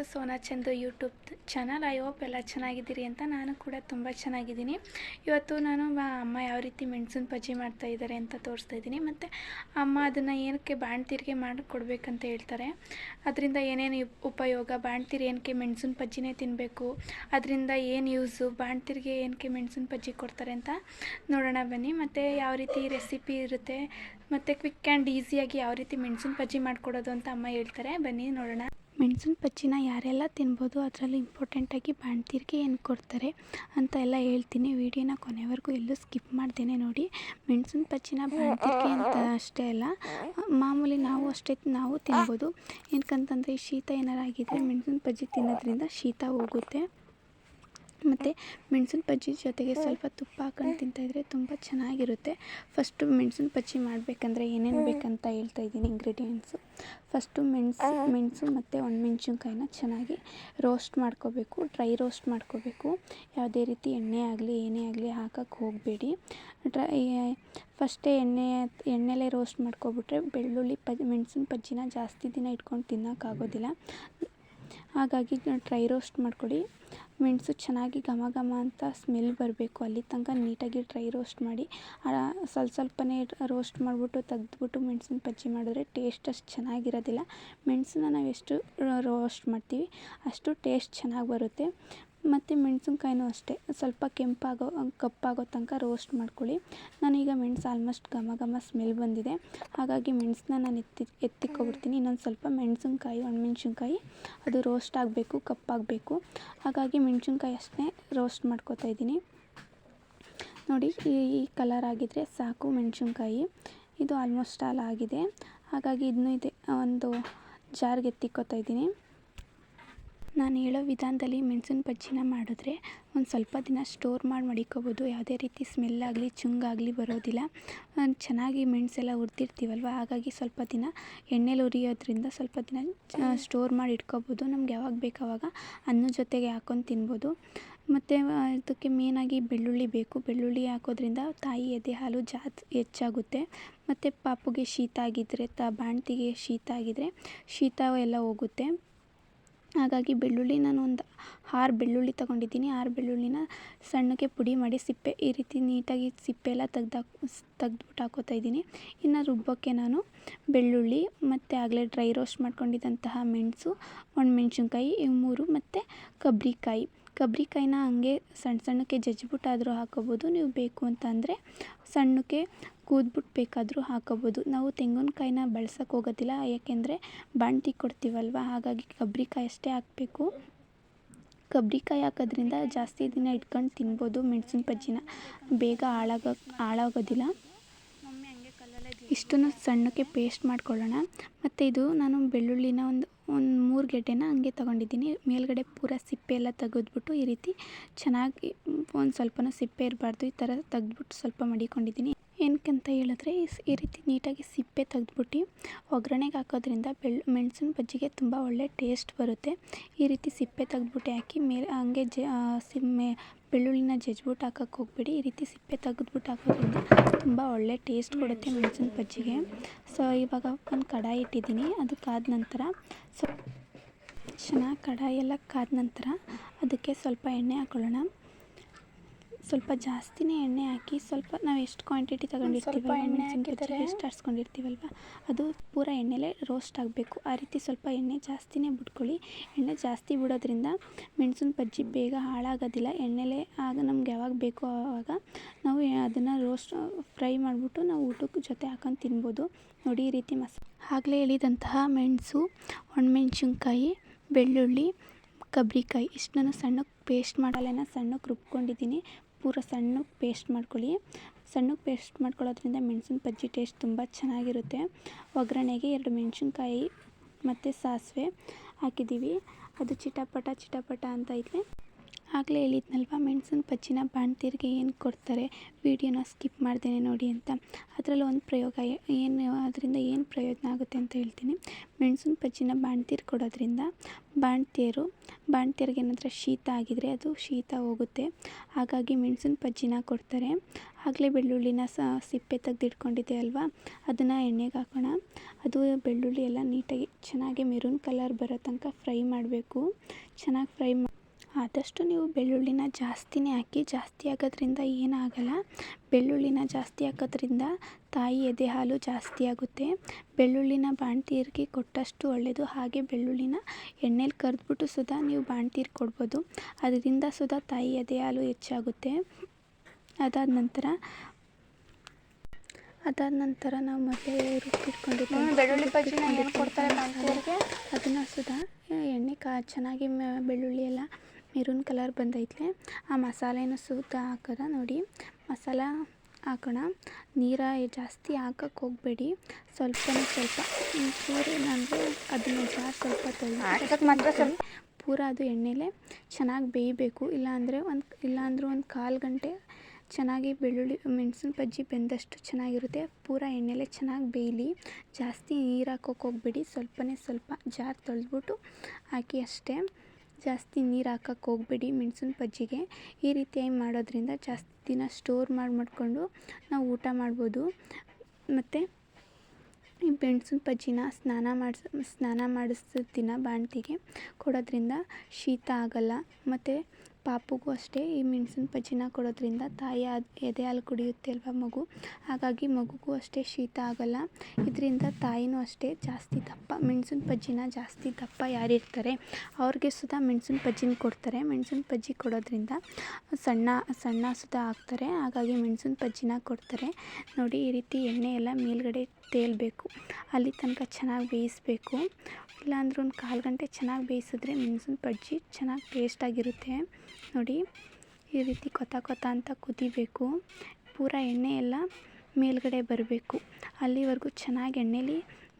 To Sona Chandu YouTube channel. I hope ಎಲ್ಲ ಚೆನ್ನಾಗಿದ್ದೀರಿ ಅಂತ ನಾನು ಕೂಡ ತುಂಬ ಚೆನ್ನಾಗಿದ್ದೀನಿ. ಇವತ್ತು ನಾನು ಅಮ್ಮ ಯಾವ ರೀತಿ ಮೆಣಸಿನ ಬಜ್ಜಿ ಮಾಡ್ತಾ ಇದ್ದಾರೆ ಅಂತ ತೋರಿಸ್ತಾ ಇದ್ದೀನಿ. ಮತ್ತು ಅಮ್ಮ ಅದನ್ನು ಏನಕ್ಕೆ ಬಾಣ್ತೀರಿಗೆ ಮಾಡಿ ಕೊಡಬೇಕಂತ ಹೇಳ್ತಾರೆ. ಅದರಿಂದ ಏನೇನು ಉಪ್- ಉಪಯೋಗ? ಬಾಣ್ತೀರಿ ಏನಕ್ಕೆ ಮೆಣಸಿನ ಬಜ್ಜಿನೇ ತಿನ್ನಬೇಕು ಅದರಿಂದ ಏನು ಯೂಸು ಬಾಣ್ತೀರಿಗೆ ಏನಕ್ಕೆ ಮೆಣಸಿನ ಬಜ್ಜಿ ಕೊಡ್ತಾರೆ ಅಂತ ನೋಡೋಣ ಬನ್ನಿ. ಮತ್ತು ಯಾವ ರೀತಿ ರೆಸಿಪಿ ಇರುತ್ತೆ? ಮತ್ತು ಕ್ವಿಕ್ ಆ್ಯಂಡ್ ಈಸಿಯಾಗಿ ಯಾವ ರೀತಿ ಮೆಣಸಿನ ಬಜ್ಜಿ ಮಾಡಿಕೊಡೋದು ಅಂತ ಅಮ್ಮ ಹೇಳ್ತಾರೆ. ಬನ್ನಿ ನೋಡೋಣ. ಮೆಣಸಿನ ಪಚ್ಚಿನ ಯಾರೆಲ್ಲ ತಿನ್ಬೋದು, ಅದರಲ್ಲಿ ಇಂಪಾರ್ಟೆಂಟಾಗಿ ಬಾಣ್ತೀರಿಗೆ ಏನು ಕೊಡ್ತಾರೆ ಅಂತ ಎಲ್ಲ ಹೇಳ್ತೀನಿ. ವಿಡಿಯೋನ ಕೊನೆವರೆಗೂ ಎಲ್ಲೂ ಸ್ಕಿಪ್ ಮಾಡ್ದೇನೆ ನೋಡಿ. ಮೆಣಸಿನ ಪಚ್ಚಿನ ಬಾಣ್ತೀರಿಗೆ ಅಂತ ಅಷ್ಟೇ ಅಲ್ಲ. ಮಾಮೂಲಿ ನಾವು ಅಷ್ಟೇ ನಾವು ತಿನ್ಬೋದು. ಏನಕ್ಕಂತಂದರೆ ಶೀತ ಏನಾರು ಆಗಿದ್ರೆ ಮೆಣಸಿನ ಬಜ್ಜಿ ತಿನ್ನೋದ್ರಿಂದ ಶೀತ ಹೋಗುತ್ತೆ. ಮತ್ತು ಮೆಣಸಿನ ಬಜ್ಜಿ ಜೊತೆಗೆ ಸ್ವಲ್ಪ ತುಪ್ಪ ಹಾಕೊಂಡು ತಿಂತಾಯಿದ್ರೆ ತುಂಬ ಚೆನ್ನಾಗಿರುತ್ತೆ. ಫಸ್ಟು ಮೆಣಸಿನ ಬಜ್ಜಿ ಮಾಡಬೇಕಂದ್ರೆ ಏನೇನು ಬೇಕಂತ ಹೇಳ್ತಾ ಇದ್ದೀನಿ ಇಂಗ್ರೀಡಿಯೆಂಟ್ಸು ಫಸ್ಟು ಮೆಣಸು ಮೆಣಸು ಮತ್ತು ಒಣಮೆಣ್ಸಿನ್ಕಾಯಿನ ಚೆನ್ನಾಗಿ ರೋಸ್ಟ್ ಮಾಡ್ಕೋಬೇಕು ಡ್ರೈ ರೋಸ್ಟ್ ಮಾಡ್ಕೋಬೇಕು. ಯಾವುದೇ ರೀತಿ ಎಣ್ಣೆ ಆಗಲಿ ಏನೇ ಆಗಲಿ ಹಾಕಕ್ಕೆ ಹೋಗಬೇಡಿ. ಡ್ರೈ ಫಸ್ಟೇ ಎಣ್ಣೆ ಎಣ್ಣೆಲೇ ರೋಸ್ಟ್ ಮಾಡ್ಕೊಬಿಟ್ರೆ ಬೆಳ್ಳುಳ್ಳಿ ಪಜ್ ಮೆಣಸಿನ ಬಜ್ಜಿನ ಜಾಸ್ತಿ ದಿನ ಇಟ್ಕೊಂಡು ತಿನ್ನೋಕ್ಕಾಗೋದಿಲ್ಲ ಹಾಗಾಗಿ ಡ್ರೈ ರೋಸ್ಟ್ ಮಾಡಿಕೊಡಿ. ಮೆಣಸು ಚೆನ್ನಾಗಿ ಘಮ ಘಮ ಅಂತ ಸ್ಮೆಲ್ ಬರಬೇಕು. ಅಲ್ಲಿ ತನಕ ನೀಟಾಗಿ ಡ್ರೈ ರೋಸ್ಟ್ ಮಾಡಿ. ಸ್ವಲ್ಪ ಸ್ವಲ್ಪನೇ ರೋಸ್ಟ್ ಮಾಡಿಬಿಟ್ಟು ತೆಗೆದ್ಬಿಟ್ಟು ಮೆಣ್ಸಿನ ಬಜ್ಜಿ ಮಾಡಿದ್ರೆ ಟೇಸ್ಟ್ ಅಷ್ಟು ಚೆನ್ನಾಗಿರೋದಿಲ್ಲ. ಮೆಣಸನ್ನ ನಾವು ಎಷ್ಟು ರೋಸ್ಟ್ ಮಾಡ್ತೀವಿ ಅಷ್ಟು ಟೇಸ್ಟ್ ಚೆನ್ನಾಗಿ ಬರುತ್ತೆ. ಮತ್ತು ಮೆಣಸಿನ್ಕಾಯಿನೂ ಅಷ್ಟೇ. ಸ್ವಲ್ಪ ಕೆಂಪಾಗೋ, ಕಪ್ಪಾಗೋ ತನಕ ರೋಸ್ಟ್ ಮಾಡ್ಕೊಳ್ಳಿ. ನಾನೀಗ ಮೆಣಸು ಆಲ್ಮೋಸ್ಟ್ ಘಮ ಘಮ ಸ್ಮೆಲ್ ಬಂದಿದೆ. ಹಾಗಾಗಿ ಮೆಣಸನ್ನ ನಾನು ಎತ್ತಿ ಎತ್ತಿಕ್ಕೊಬಿಡ್ತೀನಿ ಇನ್ನೊಂದು ಸ್ವಲ್ಪ ಮೆಣಸಿನ್ಕಾಯಿ, ಒಣಮೆಣ್ಸಿನ್ಕಾಯಿ. ಅದು ರೋಸ್ಟ್ ಆಗಬೇಕು, ಕಪ್ಪಾಗಬೇಕು. ಹಾಗಾಗಿ ಮೆಣಸಿನ್ಕಾಯಿ ಅಷ್ಟೇ ರೋಸ್ಟ್ ಮಾಡ್ಕೊತಾ ಇದ್ದೀನಿ. ನೋಡಿ, ಈ ಈ ಕಲರ್ ಆಗಿದ್ದರೆ ಸಾಕು ಮೆಣಸಿನ್ಕಾಯಿ. ಇದು ಆಲ್ಮೋಸ್ಟ್ ಆಲ್ ಆಗಿದೆ. ಹಾಗಾಗಿ ಇದನ್ನೂ ಇದೆ. ಒಂದು ಜಾರ್ಗೆ ಎತ್ತಿಕ್ಕೋತಾ ಇದ್ದೀನಿ. ನಾನು ಹೇಳೋ ವಿಧಾನದಲ್ಲಿ ಮೆಣಸಿನ ಬಜ್ಜಿನ ಮಾಡಿದ್ರೆ ಒಂದು ಸ್ವಲ್ಪ ದಿನ ಸ್ಟೋರ್ ಮಾಡಿ ಮಡಿಕೋಬೋದು. ಯಾವುದೇ ರೀತಿ ಸ್ಮೆಲ್ ಆಗಲಿ ಚುಂಗಾಗಲಿ ಬರೋದಿಲ್ಲ. ಚೆನ್ನಾಗಿ ಮೆಣಸೆಲ್ಲ ಹುರ್ದಿರ್ತೀವಲ್ವ? ಹಾಗಾಗಿ ಸ್ವಲ್ಪ ದಿನ ಎಣ್ಣೆಲಿ ಹುರಿಯೋದ್ರಿಂದ ಸ್ವಲ್ಪ ದಿನ ಸ್ಟೋರ್ ಮಾಡಿ ಇಟ್ಕೋಬೋದು. ನಮ್ಗೆ ಯಾವಾಗ ಬೇಕು ಆವಾಗ ಅನ್ನ ಜೊತೆಗೆ ಹಾಕ್ಕೊಂಡು ತಿನ್ಬೋದು. ಮತ್ತು ಇದಕ್ಕೆ ಮೇನಾಗಿ ಬೆಳ್ಳುಳ್ಳಿ ಬೇಕು. ಬೆಳ್ಳುಳ್ಳಿ ಹಾಕೋದ್ರಿಂದ ತಾಯಿ ಎದೆ ಹಾಲು ಜಾತ್ ಹೆಚ್ಚಾಗುತ್ತೆ. ಮತ್ತು ಪಾಪುಗೆ ಶೀತ ಆಗಿದ್ದರೆ ತ, ಬಾಣ್ತಿಗೆ ಶೀತ ಆಗಿದ್ದರೆ ಶೀತ ಎಲ್ಲ ಹೋಗುತ್ತೆ. ಹಾಗಾಗಿ ಬೆಳ್ಳುಳ್ಳಿ ನಾನು ಒಂದು ಆರು ಬೆಳ್ಳುಳ್ಳಿ ತಗೊಂಡಿದ್ದೀನಿ. ಆರು ಬೆಳ್ಳುಳ್ಳಿನ ಸಣ್ಣಕ್ಕೆ ಪುಡಿ ಮಾಡಿ ಸಿಪ್ಪೆ, ಈ ರೀತಿ ನೀಟಾಗಿ ಸಿಪ್ಪೆ ಎಲ್ಲ ತೆಗ್ದು ತೆಗ್ದ್ಬಿಟ್ಟು ಹಾಕೋತಾ ಇದ್ದೀನಿ. ಇನ್ನು ರುಬ್ಬೋಕ್ಕೆ ನಾನು ಬೆಳ್ಳುಳ್ಳಿ ಮತ್ತು ಆಗಲೇ ಡ್ರೈ ರೋಸ್ಟ್ ಮಾಡ್ಕೊಂಡಿದ್ದಂತಹ ಮೆಣಸು, ಒಣಮೆಣ್ಸಿನ್ಕಾಯಿ, ಇವು ಮೂರು ಮತ್ತು ಕೊಬ್ಬರಿಕಾಯಿ ಕೊಬ್ಬರಿಕಾಯಿನ ಹಂಗೆ ಸಣ್ಣ ಸಣ್ಣಕ್ಕೆ ಜಜ್ಜಿಬಿಟ್ಟಾದರೂ ಹಾಕೋಬೋದು. ನೀವು ಬೇಕು ಅಂತ ಅಂದರೆ ಸಣ್ಣಕ್ಕೆ ಕೂದ್ಬಿಟ್ಟು ಬೇಕಾದರೂ ಹಾಕೋಬೋದು. ನಾವು ತೆಂಗಿನಕಾಯಿನ ಬಳ್ಸೋಕ್ಕೆ ಹೋಗೋದಿಲ್ಲ, ಯಾಕೆಂದರೆ ಬಾಣ್ತಿ ಕೊಡ್ತೀವಲ್ವ? ಹಾಗಾಗಿ ಕೊಬ್ಬರಿಕಾಯಿ ಅಷ್ಟೇ ಹಾಕಬೇಕು. ಕೊಬ್ಬರಿಕಾಯಿ ಹಾಕೋದ್ರಿಂದ ಜಾಸ್ತಿ ದಿನ ಇಟ್ಕೊಂಡು ತಿನ್ಬೋದು ಮೆಣಸಿನ ಬಜ್ಜಿನ ಬೇಗ ಹಾಳಾಗೋ, ಹಾಳಾಗೋದಿಲ್ಲ. ಇಷ್ಟನ್ನು ಸಣ್ಣಕ್ಕೆ ಪೇಸ್ಟ್ ಮಾಡ್ಕೊಳ್ಳೋಣ. ಮತ್ತು ಇದು ನಾನು ಬೆಳ್ಳುಳ್ಳಿನ ಒಂದು ಒಂದು ಮೂರು ಗೆಡ್ಡೆನ ಹಂಗೆ ತೊಗೊಂಡಿದ್ದೀನಿ. ಮೇಲ್ಗಡೆ ಪೂರ ಸಿಪ್ಪೆ ಎಲ್ಲ ತೆಗೆದ್ಬಿಟ್ಟು ಈ ರೀತಿ ಚೆನ್ನಾಗಿ ಒಂದು ಸ್ವಲ್ಪನೂ ಸಿಪ್ಪೆ ಇರಬಾರ್ದು, ಈ ಥರ ತೆಗೆದ್ಬಿಟ್ಟು ಸ್ವಲ್ಪ ಮಡಿಕೊಂಡಿದ್ದೀನಿ. ಏನಕ್ಕಂತ ಹೇಳಿದ್ರೆ ಈ ರೀತಿ ನೀಟಾಗಿ ಸಿಪ್ಪೆ ತೆಗೆದ್ಬಿಟ್ಟು ಒಗ್ಗರಣೆಗೆ ಹಾಕೋದ್ರಿಂದ ಬೆಳ್ಳು ಮೆಣಸಿನ ಬಜ್ಜಿಗೆ ತುಂಬ ಒಳ್ಳೆ ಟೇಸ್ಟ್ ಬರುತ್ತೆ. ಈ ರೀತಿ ಸಿಪ್ಪೆ ತೆಗೆದ್ಬಿಟ್ಟು ಹಾಕಿ ಮೇಲೆ, ಹಂಗೆ ಜ ಸಿಮ್ಮೆ ಬೆಳ್ಳುಳ್ಳಿನ ಜಜ್ಬಿಟ್ಟು ಹಾಕಕ್ಕೆ ಹೋಗ್ಬೇಡಿ. ಈ ರೀತಿ ಸಿಪ್ಪೆ ತೆಗೆದ್ಬಿಟ್ಟು ಹಾಕೋದ್ರಿಂದ ತುಂಬ ಒಳ್ಳೆ ಟೇಸ್ಟ್ ಕೊಡುತ್ತೆ ಮೆಣಸಿನ ಬಜ್ಜಿಗೆ. ಸೊ, ಇವಾಗ ಒಂದು ಕಡಾಯಿ ಇಟ್ಟಿದ್ದೀನಿ. ಅದು ಕಾದ ನಂತರ ಸೊ ಚೆನ್ನಾಗಿ ಕಡಾಯಿ ಎಲ್ಲ ಕಾದ ನಂತರ ಅದಕ್ಕೆ ಸ್ವಲ್ಪ ಎಣ್ಣೆ ಹಾಕೊಳ್ಳೋಣ. ಸ್ವಲ್ಪ ಜಾಸ್ತಿನೇ ಎಣ್ಣೆ ಹಾಕಿ ಸ್ವಲ್ಪ ನಾವು ಎಷ್ಟು ಕ್ವಾಂಟಿಟಿ ತಗೊಂಡಿರ್ತೀವಿ ಎಣ್ಣೆ ಹಾಕಿದರೆ ಎಷ್ಟು ಹರ್ಸ್ಕೊಂಡಿರ್ತೀವಲ್ವ ಅದು ಪೂರ ಎಣ್ಣೆಲೇ ರೋಸ್ಟ್ ಆಗಬೇಕು. ಆ ರೀತಿ ಸ್ವಲ್ಪ ಎಣ್ಣೆ ಜಾಸ್ತಿನೇ ಬಿಟ್ಕೊಳ್ಳಿ. ಎಣ್ಣೆ ಜಾಸ್ತಿ ಬಿಡೋದ್ರಿಂದ ಮೆಣಸಿನ ಬಜ್ಜಿ ಬೇಗ ಹಾಳಾಗೋದಿಲ್ಲ. ಎಣ್ಣೆಲೇ ಆಗ ನಮ್ಗೆ ಯಾವಾಗ ಬೇಕೋ ಆವಾಗ ನಾವು ಅದನ್ನು ರೋಸ್ಟ್ ಫ್ರೈ ಮಾಡಿಬಿಟ್ಟು ನಾವು ಊಟಕ್ಕೆ ಜೊತೆ ಹಾಕೊಂಡು ತಿನ್ಬೋದು. ನೋಡಿ ಈ ರೀತಿ ಮಸ ಆಗಲೇ ಹೇಳಿದಂತಹ ಮೆಣಸು ಒಣಮೆಣ್ಸಿನ್ಕಾಯಿ ಬೆಳ್ಳುಳ್ಳಿ ಕೊಬ್ಬರಿಕಾಯಿ ಇಷ್ಟನ್ನು ಸಣ್ಣಕ್ಕೆ ಪೇಸ್ಟ್ ಮಾಡಲೆನ ಸಣ್ಣಕ್ಕೆ ರುಬ್ಕೊಂಡಿದ್ದೀನಿ. ಪೂರ ಸಣ್ಣಕ್ಕೆ ಪೇಸ್ಟ್ ಮಾಡ್ಕೊಳ್ಳಿ. ಸಣ್ಣಕ್ಕೆ ಪೇಸ್ಟ್ ಮಾಡ್ಕೊಳ್ಳೋದ್ರಿಂದ ಮೆಣಸಿನ ಬಜ್ಜಿ ಟೇಸ್ಟ್ ತುಂಬ ಚೆನ್ನಾಗಿರುತ್ತೆ. ಒಗ್ಗರಣೆಗೆ ಎರಡು ಮೆಣಸಿನ್ಕಾಯಿ ಮತ್ತು ಸಾಸಿವೆ ಹಾಕಿದ್ದೀವಿ. ಅದು ಚಿಟಪಟ ಚಿಟಪಟ ಅಂತ ಐತೆ ಆಗಲೇ ಹೇಳಿದ್ನಲ್ವ, ಮೆಣಸಿನ ಬಜ್ಜಿನ ಬಾಣ್ತೀರಿಗೆ ಏನು ಕೊಡ್ತಾರೆ? ವೀಡಿಯೋನ ಸ್ಕಿಪ್ ಮಾಡ್ದೇನೆ ನೋಡಿ ಅಂತ. ಅದರಲ್ಲಿ ಒಂದು ಪ್ರಯೋಗ, ಏನು ಅದರಿಂದ ಏನು ಪ್ರಯೋಜನ ಆಗುತ್ತೆ ಅಂತ ಹೇಳ್ತೀನಿ. ಮೆಣಸಿನ ಬಜ್ಜಿನ ಬಾಣ್ತೀರು ಕೊಡೋದ್ರಿಂದ ಬಾಣ್ತಿಯರು ಬಾಣ್ತಿಯರಿಗೆ ಏನಾದರೂ ಶೀತ ಆಗಿದರೆ ಅದು ಶೀತ ಹೋಗುತ್ತೆ. ಹಾಗಾಗಿ ಮೆಣಸಿನ ಬಜ್ಜಿನ ಕೊಡ್ತಾರೆ. ಆಗಲೇ ಬೆಳ್ಳುಳ್ಳಿನ ಸಿಪ್ಪೆ ತೆಗೆದಿಟ್ಕೊಂಡಿದ್ದೆ ಅಲ್ವಾ, ಅದನ್ನು ಎಣ್ಣೆಗೆ ಹಾಕೋಣ. ಅದು ಬೆಳ್ಳುಳ್ಳಿ ಎಲ್ಲ ನೀಟಾಗಿ ಚೆನ್ನಾಗಿ ಮೆರೂನ್ ಕಲರ್ ಬರೋ ತನಕ ಫ್ರೈ ಮಾಡಬೇಕು. ಚೆನ್ನಾಗಿ ಫ್ರೈ ಮಾ ಆದಷ್ಟು ನೀವು ಬೆಳ್ಳುಳ್ಳಿನ ಜಾಸ್ತಿನೇ ಹಾಕಿ ಜಾಸ್ತಿ ಆಗೋದ್ರಿಂದ ಏನಾಗಲ್ಲ. ಬೆಳ್ಳುಳ್ಳಿನ ಜಾಸ್ತಿ ಹಾಕೋದ್ರಿಂದ ತಾಯಿ ಎದೆ ಹಾಲು ಜಾಸ್ತಿ ಆಗುತ್ತೆ. ಬೆಳ್ಳುಳ್ಳಿನ ಬಾಣ್ತೀರಿಗೆ ಕೊಟ್ಟಷ್ಟು ಒಳ್ಳೆಯದು ಹಾಗೆ ಬೆಳ್ಳುಳ್ಳಿನ ಎಣ್ಣೆಲಿ ಕರೆದ್ಬಿಟ್ಟು ಸುಧಾ ನೀವು ಬಾಣ್ತೀರಿಗೆ ಕೊಡ್ಬೋದು. ಅದರಿಂದ ಸುದ ತಾಯಿ ಎದೆ ಹಾಲು ಹೆಚ್ಚಾಗುತ್ತೆ. ಅದಾದ ನಂತರ ಅದಾದ ನಂತರ ನಾವು ಮೊದಲೇ ರುಬ್ಬಿಟ್ಕೊಂಡಿದ್ದೆ ಬೆಳ್ಳುಳ್ಳಿ ಬಜ್ಜಿನ ಏನು ಕೊಡ್ತಾರೆ ಬಾಣ್ತಿಯರಿಗೆ? ಅದನ್ನು ಸುಧಾ ಎಣ್ಣೆ ಕಾ ಚೆನ್ನಾಗಿ ಬೆಳ್ಳುಳ್ಳಿ ಎಲ್ಲ ಮೆರೂನ್ ಕಲರ್ ಬಂದೈತ್ಲೆ. ಆ ಮಸಾಲೆನ ಸುತ್ತ ಹಾಕೋದ ನೋಡಿ. ಮಸಾಲ ಹಾಕೋಣ. ನೀರ ಜಾಸ್ತಿ ಹಾಕಕ್ಕೆ ಹೋಗಬೇಡಿ. ಸ್ವಲ್ಪನೇ ಸ್ವಲ್ಪ. ಅಂದರೆ ಅದನ್ನು ಜಾರ್ ಸ್ವಲ್ಪ ಹಾಕಕ್ಕೆ ಪೂರ ಅದು ಎಣ್ಣೆಲೆ ಚೆನ್ನಾಗಿ ಬೇಯಬೇಕು. ಇಲ್ಲಾಂದರೆ ಒಂದು ಇಲ್ಲಾಂದ್ರೆ ಒಂದು ಕಾಲು ಗಂಟೆ ಚೆನ್ನಾಗಿ ಬೆಳ್ಳುಳ್ಳಿ ಮೆಣಸಿನ ಬಜ್ಜಿ ಬೆಂದಷ್ಟು ಚೆನ್ನಾಗಿರುತ್ತೆ. ಪೂರ ಎಣ್ಣೆಲೆ ಚೆನ್ನಾಗಿ ಬೇಯಲಿ. ಜಾಸ್ತಿ ನೀರು ಹಾಕೋಕೆ ಹೋಗಬೇಡಿ. ಸ್ವಲ್ಪನೇ ಸ್ವಲ್ಪ ಜಾರ್ ತೊಳೆದ್ಬಿಟ್ಟು ಹಾಕಿ ಅಷ್ಟೇ. ಜಾಸ್ತಿ ನೀರು ಹಾಕಕ್ಕೆ ಹೋಗಬೇಡಿ ಮೆಣ್ಸಿನ ಬಜ್ಜಿಗೆ. ಈ ರೀತಿಯಾಗಿ ಮಾಡೋದ್ರಿಂದ ಜಾಸ್ತಿ ದಿನ ಸ್ಟೋರ್ ಮಾಡಿ ಮಾಡಿಕೊಂಡು ನಾವು ಊಟ ಮಾಡ್ಬೋದು. ಮತ್ತು ಈ ಮೆಣ್ಸಿನ ಬಜ್ಜಿನ ಸ್ನಾನ ಮಾಡ್ಸಿ, ಸ್ನಾನ ಮಾಡಿಸಿದ ದಿನ ಬಾಣ್ತಿಗೆ ಕೊಡೋದ್ರಿಂದ ಶೀತ ಆಗೋಲ್ಲ. ಮತ್ತು ಪಾಪುಗೂ ಅಷ್ಟೇ ಈ ಮೆಣಸಿನ ಬಜ್ಜಿನ ಕೊಡೋದ್ರಿಂದ ತಾಯಿ ಅದು ಎದೆ ಹಾಲು ಕುಡಿಯುತ್ತೆ ಅಲ್ವಾ ಮಗು? ಹಾಗಾಗಿ ಮಗುಗೂ ಅಷ್ಟೇ ಶೀತ ಆಗೋಲ್ಲ. ಇದರಿಂದ ತಾಯಿನೂ ಅಷ್ಟೇ ಜಾಸ್ತಿ ದಪ್ಪ. ಮೆಣಸಿನ ಬಜ್ಜಿನ ಜಾಸ್ತಿ ದಪ್ಪ ಯಾರಿರ್ತಾರೆ? ಅವ್ರಿಗೆ ಸುದಾ ಮೆಣಸಿನ ಬಜ್ಜಿನ ಕೊಡ್ತಾರೆ. ಮೆಣಸಿನ ಬಜ್ಜಿ ಕೊಡೋದ್ರಿಂದ ಸಣ್ಣ ಸಣ್ಣ ಸುದಾ ಆಗ್ತಾರೆ. ಹಾಗಾಗಿ ಮೆಣಸಿನ ಬಜ್ಜಿನ ಕೊಡ್ತಾರೆ. ನೋಡಿ ಈ ರೀತಿ ಎಣ್ಣೆ ಎಲ್ಲ ಮೇಲ್ಗಡೆ ತೇಲಬೇಕು. ಅಲ್ಲಿ ತನಕ ಚೆನ್ನಾಗಿ ಬೇಯಿಸಬೇಕು. ಇಲ್ಲಾಂದ್ರೆ ಒಂದು ಕಾಲು ಗಂಟೆ ಚೆನ್ನಾಗಿ ಬೇಯಿಸಿದ್ರೆ ಮೆಣಸಿನ ಬಜ್ಜಿ ಚೆನ್ನಾಗಿ ಟೇಸ್ಟಾಗಿರುತ್ತೆ ನೋಡಿ, ಈ ರೀತಿ ಕೊತ ಕೊತ ಅಂತ ಕುದಿಬೇಕು. ಪೂರ ಎಣ್ಣೆ ಎಲ್ಲ ಮೇಲುಗಡೆ ಬರಬೇಕು. ಅಲ್ಲಿವರೆಗೂ ಚೆನ್ನಾಗಿ ಎಣ್ಣೆಲಿ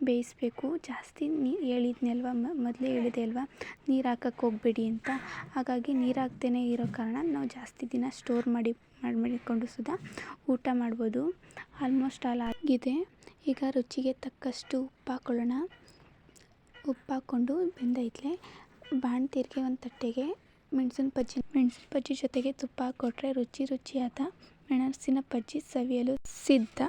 ಬೇಯಿಸಬೇಕು. ಜಾಸ್ತಿ ನೀ ಹೇಳಿದ್ನಲ್ವ ಮೊದಲೇ ಹೇಳಿದೆ ಅಲ್ವಾ, ನೀರು ಹಾಕಕ್ಕೆ ಹೋಗಬೇಡಿ ಅಂತ. ಹಾಗಾಗಿ ನೀರು ಹಾಕ್ದೇ ಇರೋ ಕಾರಣ ನಾವು ಜಾಸ್ತಿ ದಿನ ಸ್ಟೋರ್ ಮಾಡಿ, ಮಾಡಿಕೊಂಡು ಸುದಾ ಊಟ ಮಾಡ್ಬೋದು. ಆಲ್ಮೋಸ್ಟ್ ಆಲ್ ಆಗಿದೆ. ಈಗ ರುಚಿಗೆ ತಕ್ಕಷ್ಟು ಉಪ್ಪು ಹಾಕ್ಕೊಳ್ಳೋಣ ಉಪ್ಪು ಹಾಕ್ಕೊಂಡು ಬೆಂದೈತ್ಲೆ ಬಾಣ್ತೀರಿಗೆ ಒಂದು ತಟ್ಟೆಗೆ ಮೆಣಸಿನ ಬಜ್ಜಿ ಮೆಣಸಿನ ಬಜ್ಜಿ ಜೊತೆಗೆ ತುಪ್ಪ ಹಾಕ್ಕೊಟ್ರೆ ರುಚಿ ರುಚಿಯಾದ ಮೆಣಸಿನ ಬಜ್ಜಿ ಸವಿಯಲು ಸಿದ್ಧ.